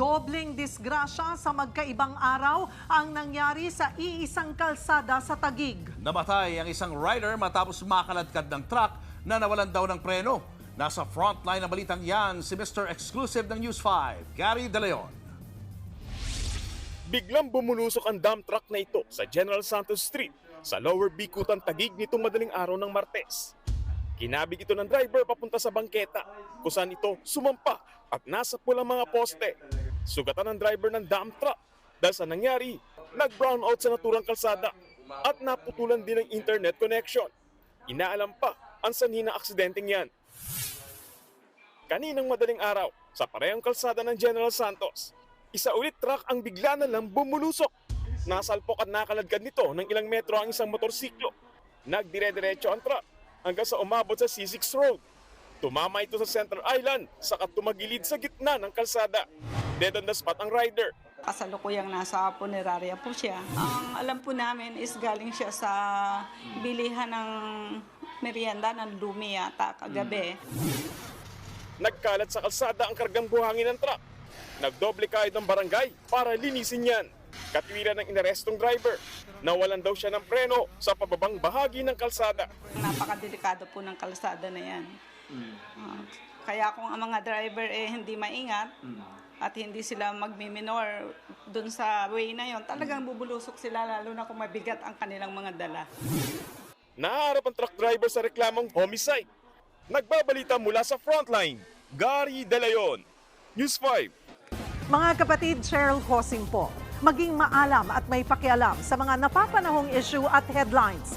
Dobling disgrasya sa magkaibang araw ang nangyari sa iisang kalsada sa Tagig. Namatay ang isang rider matapos makaladkad ng truck na nawalan daw ng preno. Nasa frontline ng balitang yan si Mr. Exclusive ng News 5, Gary De Leon. Biglang bumulusok ang dump truck na ito sa General Santos Street sa Lower Bikutan Tagig nitong madaling araw ng Martes. Kinabig ito ng driver papunta sa bangketa kung saan ito sumampa at nasa pulang mga poste. Sugatan ng driver ng dump truck dahil sa nangyari, nag-brown out sa naturang kalsada at naputulan din ng internet connection. Inaalam pa ang sanhi ng aksidenteng yan. Kaninang madaling araw, sa parehong kalsada ng General Santos, isa ulit truck ang bigla na lang bumulusok. Nasalpok at nakaladkad nito ng ilang metro ang isang motorsiklo. Nagdire-diretso ang truck hanggang sa umabot sa C6 Road. Tumama ito sa Center Island, saka tumagilid sa gitna ng kalsada. Dead on the spot ang rider. Kasalukuyang nasa punerarya po siya. Ang alam po namin is galing siya sa bilihan ng merienda ng Lumi yata kagabi. Nagkalat sa kalsada ang kargang buhangin ng truck. Nagdoble kahit ng barangay para linisin yan. Katwiran ng inarestong driver. Nawalan daw siya ng preno sa pababang bahagi ng kalsada. Napakadelikado po ng kalsada na yan. Ah, kaya kung ang mga driver eh hindi maingat at hindi sila magmiminor dun sa way na yon, talagang bubulusok sila lalo na kung mabigat ang kanilang mga dala. Naharap ang truck driver sa reklamong homicide. Nagbabalita mula sa frontline, Gary De Leon, News 5. Mga kapatid, Cheryl Hosing po. Maging maalam at may pakialam sa mga napapanahong issue at headlines.